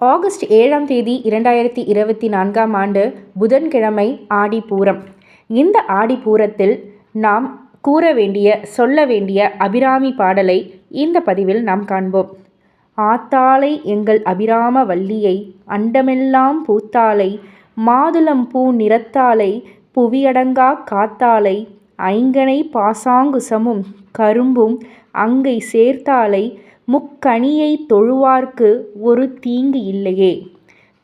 August ஏழாம் தேதி இரண்டாயிரத்தி இருபத்தி நான்காம் ஆண்டு புதன்கிழமை ஆடிப்பூரம். இந்த ஆடிப்பூரத்தில் நாம் கூற வேண்டிய சொல்ல வேண்டிய அபிராமி பாடலை இந்த பதிவில் நாம் காண்போம். ஆத்தாளை எங்கள் அபிராம வள்ளியை அண்டமெல்லாம் பூத்தாளை மாதுளம் பூ நிறத்தாளை புவியடங்கா காத்தாளை ஐங்கனை பாசாங்குசமும் கரும்பும் அங்கை சேர்த்தாளை முக்கணியை தொழுவார்க்கு ஒரு தீங்கு இல்லையே.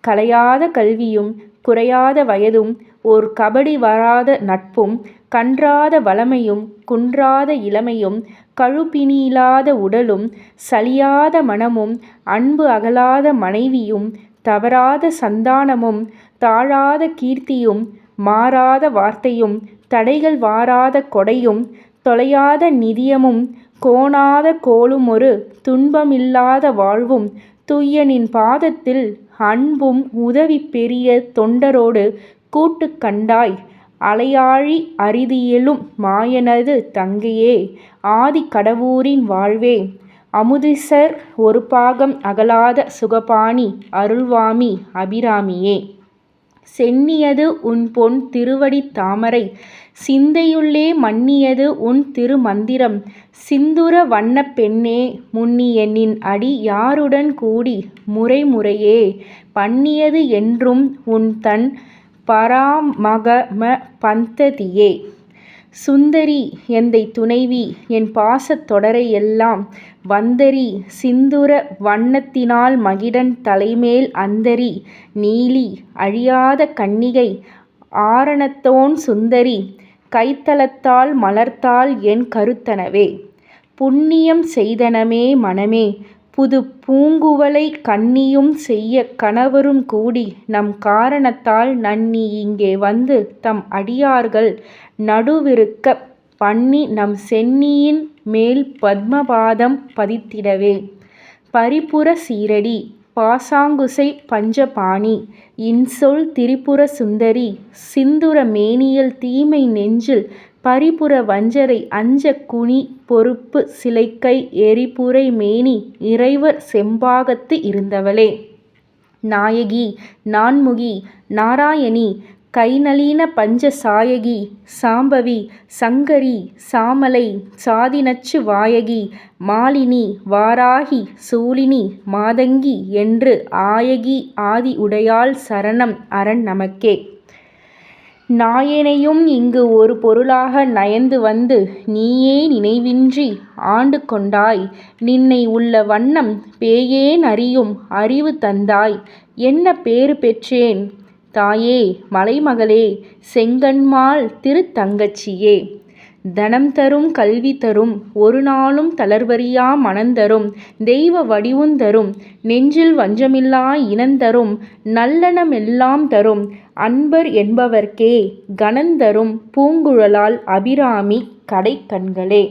கலையாத கல்வியும் குறையாத வயதும் ஓர் கபடி வராத நட்பும் கன்றாத வளமையும் குன்றாத இளமையும் கழுப்பினியிலாத உடலும் சலியாத மனமும் அன்பு அகலாத மனைவியும் தவறாத சந்தானமும் தாழாத கீர்த்தியும் மாறாத வார்த்தையும் தடைகள் வாராத கொடையும் தொலையாத நிதியமும் கோணாத கோலுமொரு துன்பமில்லாத வாழ்வும் துய்யனின் பாதத்தில் அன்பும் உதவி பெரிய தொண்டரோடு கூட்டுக் கண்டாய். அலையாழி அரிதியலும் மாயனது தங்கையே ஆதி கடவூரின் வாழ்வே. அமுதிசர் ஒரு பாகம் அகலாத சுகபாணி அருள்வாமி அபிராமியே. சென்னியது உன் பொன் திருவடித் தாமரை சிந்தையுள்ளே மன்னியது உன் திருமந்திரம். சிந்துர வண்ணப் பெண்ணே முன்னிய நின் அடி யாருடன் கூடி முறைமுறையே? பண்ணியது என்றும் உன்தன் பராமகம பந்ததியே. சுந்தரி எந்தை துணைவி என் பாசத் தொடரை எல்லாம் வந்தரி சிந்துர வண்ணத்தினால் மகிடன் தலைமேல் அந்தரி நீலி அழியாத கன்னிகை ஆரணத்தோன் சுந்தரி கைத்தலத்தால் மலர்த்தாள் என் கருத்தனவே. புண்ணியம் செய்தனமே மனமே புது பூங்குவளை கன்னியும் செய்ய கணவரும் கூடி நம் காரணத்தால் நன்னி இங்கே வந்து தம் அடியார்கள் நடுவிருக்கப் பண்ணி நம் சென்னியின் மேல் பத்மபாதம் பதித்திடவே. பரிபுர சீரடி பாசாங்குசை பஞ்சபாணி இன்சொல் திரிபுர சுந்தரி சிந்துர மேனியல் தீமை நெஞ்சில் பரிபுற வஞ்சரை அஞ்சக் குனி பொருப்பு சிலைக்கை எரிபுரை மேனி இறைவர் செம்பாகத்து இருந்தவளே. நாயகி நான்முகி நாராயணி கைநளீன பஞ்ச சாயகி சாம்பவி சங்கரி சாமலை சாதிநச்சு வாயகி மாலினி வாராகி சூலினி மாதங்கி என்று ஆயகி ஆதி உடையாள் சரணம் அரண் நமக்கே. நாயேனையும் இங்கு ஒரு பொருளாக நயந்து வந்து நீயே நினைவின்றி ஆண்டு கொண்டாய் நின்னை உள்ள வண்ணம் பேயேன் அறியும் அறிவு தந்தாய். என்ன பேறு பெற்றேன்? தாயே மலைமகளே செங்கண்மால் திருத்தங்கச்சியே. தனம் தரும் கல்வி தரும் ஒரு நாளும் தளர்வறியா மனந்தரும் தெய்வ வடிவுந்தரும் நெஞ்சில் வஞ்சமில்லா இனந்தரும் நல்லனமெல்லாம் தரும் அன்பர் என்பவர்க்கே கனந்தரும் பூங்குழலால் அபிராமி கடைக்கண்களே.